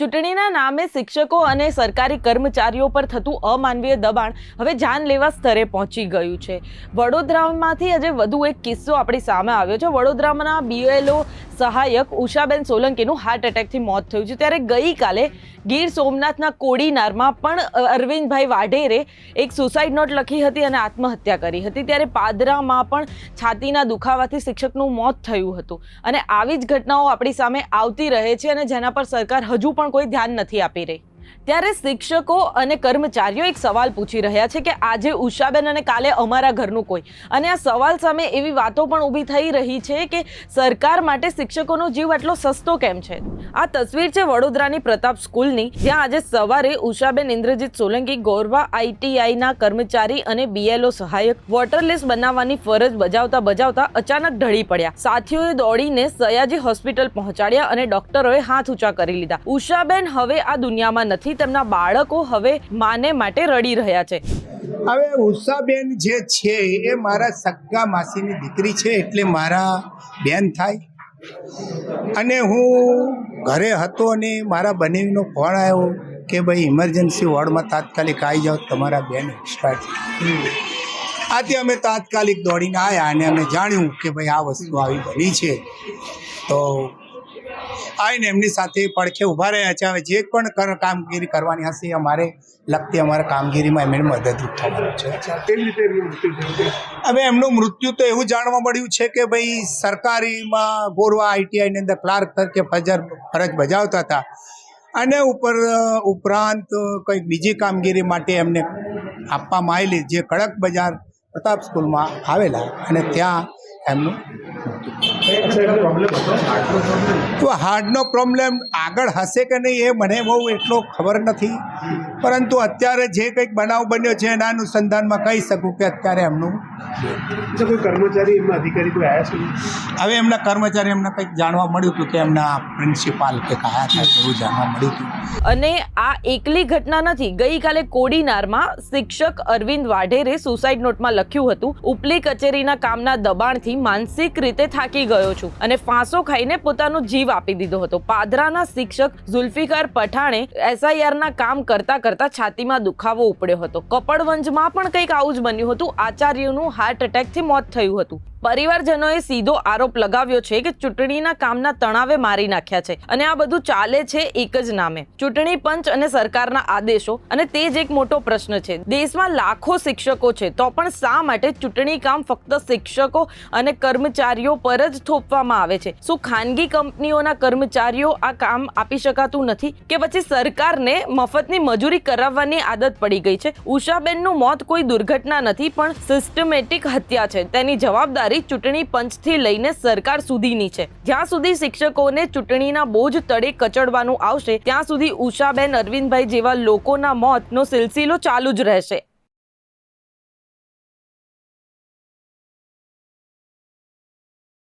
ચૂંટણીના નામે શિક્ષકો અને સરકારી કર્મચારીઓ પર થતું અમાનવીય દબાણ હવે જાનલેવા સ્તરે પહોંચી ગયું છે. વડોદરામાંથી આજે વધુ એક કિસ્સો આપણી સામે આવ્યો છે. વડોદરાના બીએલઓ સહાયક ઉષાબેન સોલંકીનું હાર્ટ એટેકથી મોત થયું છે. ત્યારે ગઈકાલે ગીર સોમનાથના કોડીનારમાં પણ અરવિંદભાઈ વાઢેરે એક સુસાઇડ નોટ લખી હતી અને આત્મહત્યા કરી હતી. ત્યારે પાદરામાં પણ છાતીના દુખાવાથી શિક્ષકનું મોત થયું હતું. અને આવી જ ઘટનાઓ આપણી સામે આવતી રહે છે અને જેના પર સરકાર હજુ પણ કોઈ ધ્યાન નથી આપી રહી. ત્યારે શિક્ષકો અને કર્મચારીઓ એક સવાલ પૂછી રહ્યા છે કે આજે ઉષાબેન અને કાલે અમારા ઘરનું કોઈ. અને આ સવાલ સામે એવી વાતો પણ ઊભી થઈ રહી છે કે સરકાર માટે શિક્ષકોનો જીવ આટલો સસ્તો કેમ છે? આ તસવીર છે વડોદરાની પ્રતાપ સ્કૂલની, જ્યાં આજે સવારે ઉષાબેન, ઇન્દ્રજીત સોલંકી, ગોરવા આઈટીઆઈના કર્મચારી અને બીએલઓ સહાયક વોટરલેસ બનાવવાની ફરજ બજાવતા બજાવતા અચાનક ઢળી પડ્યા. સાથીઓએ દોડીને સયાજી હોસ્પિટલ પહોંચાડ્યા અને ડોક્ટરોએ હાથ ઊંચા કરી લીધા. ઉષાબેન હવે આ દુનિયામાં નથી. તેમના બાળકો હવે માને માટે રડી રહ્યા છે. હવે ઉષાબેન જે છે, એ મારા સગા માસીની દીકરી છે, એટલે મારા બેન થાય. અને હું ઘરે હતો અને મારા બનેવીનો ફોન આવ્યો કે ભાઈ ઇમરજન્સી વોર્ડમાં તાત્કાલિક આવી જાઓ, તમારા બેન એક્સપાયર આથી અમે તાત્કાલિક દોડીને આવ્યા અને અમે જાણ્યું કે ભાઈ, આ વસ્તુ આવી બની છે. તો આવીને એમની સાથે પડખે ઊભા રહ્યા છે. હવે જે પણ કામગીરી કરવાની હશે અમારે લગતી અમારા કામગીરીમાં એમને મદદરૂપ થવાનું છે. હવે એમનું મૃત્યુ તો એવું જાણવા મળ્યું છે કે ભાઈ સરકારીમાં ગોરવા આઈટીઆઈની અંદર ક્લાર્ક તરીકે ફજર ફરજ બજાવતા હતા. અને ઉપર ઉપરાંત કંઈક બીજી કામગીરી માટે એમને આપવામાં આવેલી જે કડક બજાર પ્રતાપ સ્કૂલમાં આવેલા. અને ત્યાં એમનું? તો હાર્ટનો પ્રોબ્લેમ આગળ હશે કે નહીં એ મને બહુ એટલો ખબર નથી. પરંતુ અત્યારે જે કંઈક બનાવ બન્યો છે એના અનુસંધાનમાં કહી શકું કે અત્યારે એમનું. કર્મચારી એમના અધિકારી કોઈ આવ્યા હવે એમના કર્મચારી એમને કંઈક જાણવા મળ્યું હતું કે એમના પ્રિન્સિપાલ કે કયા થાય એવું જાણવા મળ્યું હતું. અને આ એકલી ઘટના નથી. ગઈકાલે કોડીનારમાં શિક્ષક અરવિંદ વાઢેરે સુસાઇડ નોટમાં લખ્યું હતું. ઉપલી કચેરીના કામના દબાણથી માનસિક રીતે થાકી ગયો છું અને ફાંસો ખાઈને પોતાનો જીવ આપી દીધો હતો. પાદરાના શિક્ષક ઝુલ્ફિકાર પઠાણે એસઆઈઆર ના કામ કરતા કરતા છાતીમાં દુખાવો ઉપડ્યો હતો. કપડવંજમાં પણ કંઈક આવું જ બન્યું હતું. આચાર્યનું હાર્ટ એટેકથી મોત થયું હતું. પરિવારજનોએ સીધો આરોપ લગાવ્યો છે કે ચૂંટણીના કામના તણાવે મારી નાખ્યા છે અને આ બધું ચાલે છે એક જ નામે. ચૂંટણી પંચ અને સરકારના આદેશો અને તે જ એક મોટો પ્રશ્ન છે. દેશમાં લાખો શિક્ષકો છે, તો પણ શા માટે ચૂંટણી કામ ફક્ત શિક્ષકો અને કર્મચારીઓ પર જ થોપવામાં આવે છે? શું ખાનગી કંપનીઓના કર્મચારીઓ આ કામ આપી શકાતું નથી? કે પછી સરકારને મફતની મજૂરી કરાવવાની આદત પડી ગઈ છે? ઉષાબેનનું મોત કોઈ દુર્ઘટના નથી, પણ સિસ્ટમેટિક હત્યા છે. તેની જવાબદારી ચૂંટણી પંચથી લઈને સરકાર સુધીની છે. જ્યાં સુધી શિક્ષકોને ચૂંટણીના બોજ તળે કચડવાનું આવશે, ત્યાં સુધી ઉષાબેન અરવિંદભાઈ જેવા લોકોના મોતનો સિલસિલો ચાલુ જ રહેશે.